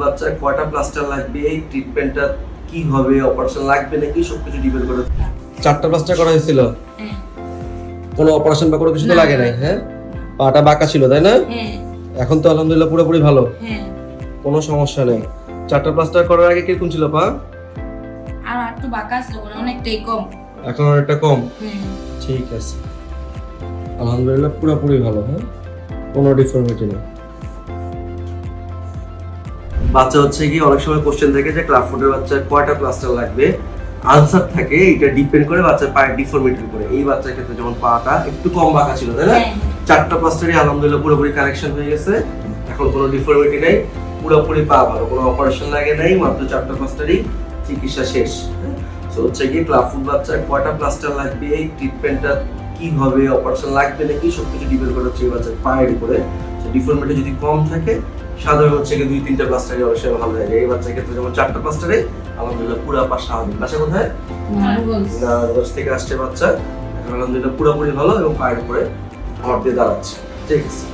বাচ্চার কয়টা প্লাস্টার লাগবে এই ট্রিটমেন্টটা কি হবে অপারেশন লাগবে নাকি সবকিছু ডিপেন্ড করে। চারটা প্লাস্টার করা হয়েছিল? হ্যাঁ। কোনো অপারেশন বা কোনো কিছু তো লাগে নাই হ্যাঁ? পাটা বাঁকা ছিল তাই না? হ্যাঁ। এখন তো আলহামদুলিল্লাহ পুরোপুরি ভালো। হ্যাঁ। কোনো সমস্যা নেই। চারটা প্লাস্টার করার আগে কীরকম ছিল পা? আর একটু বাঁকা ছিল মানে অনেকটাই কম। এখন অনেকটা কম? হ্যাঁ ঠিক আছে। আলহামদুলিল্লাহ পুরোপুরি ভালো হ্যাঁ? কোনো ডিফর্মিটি নেই। বাচ্চা হচ্ছে কি অনেক সময় কোশ্চেন থাকে যে ক্লাফুডের বাচ্চার কয়টা প্লাস্টার লাগবে? আনসার থাকে এটা ডিপেন্ড করে বাচ্চার পায়ের ডিফর্মিটির উপরে। এই বাচ্চার ক্ষেত্রে যেমন পাটা একটু কম বাঁকা ছিল তাই না? হ্যাঁ। চারটা প্লাস্টারই আলহামদুলিল্লাহ পুরোপুরি কানেকশন হয়ে গেছে। এখন কোনো ডিফর্মিটি নেই পুরোপুরি পা ভালো কোনো অপারেশন লাগে নাই মাত্র চারটা প্লাস্টারই চিকিৎসা শেষ। তো হচ্ছে গিয়ে ক্লাফুড বাচ্চার কয়টা প্লাস্টার লাগবে এই ট্রিটমেন্টটা কি হবে অপারেশন লাগবে নাকি সবকিছু ডিপেন্ড করে হচ্ছে বাচ্চার পায়ের উপরে। ডিফর্মেটি যদি কম থাকে সাধারণ হচ্ছে কি দুই তিনটা প্লাস্টারে অবশ্যই ভালো লাগে এই বাচ্চার ক্ষেত্রে যেমন চারটা প্লাস্টারে আলহামদুলিল্লাহ পুরা পা স্বাভাবিক। বাসা কোথায়? নার্ভাস থেকে আসছে বাচ্চা। এখন আলহামদুলিল্লাহ পুরোপুরি ভালো এবং পায়ের উপরে ভর দিয়ে দাঁড়াচ্ছে। ঠিক আছে।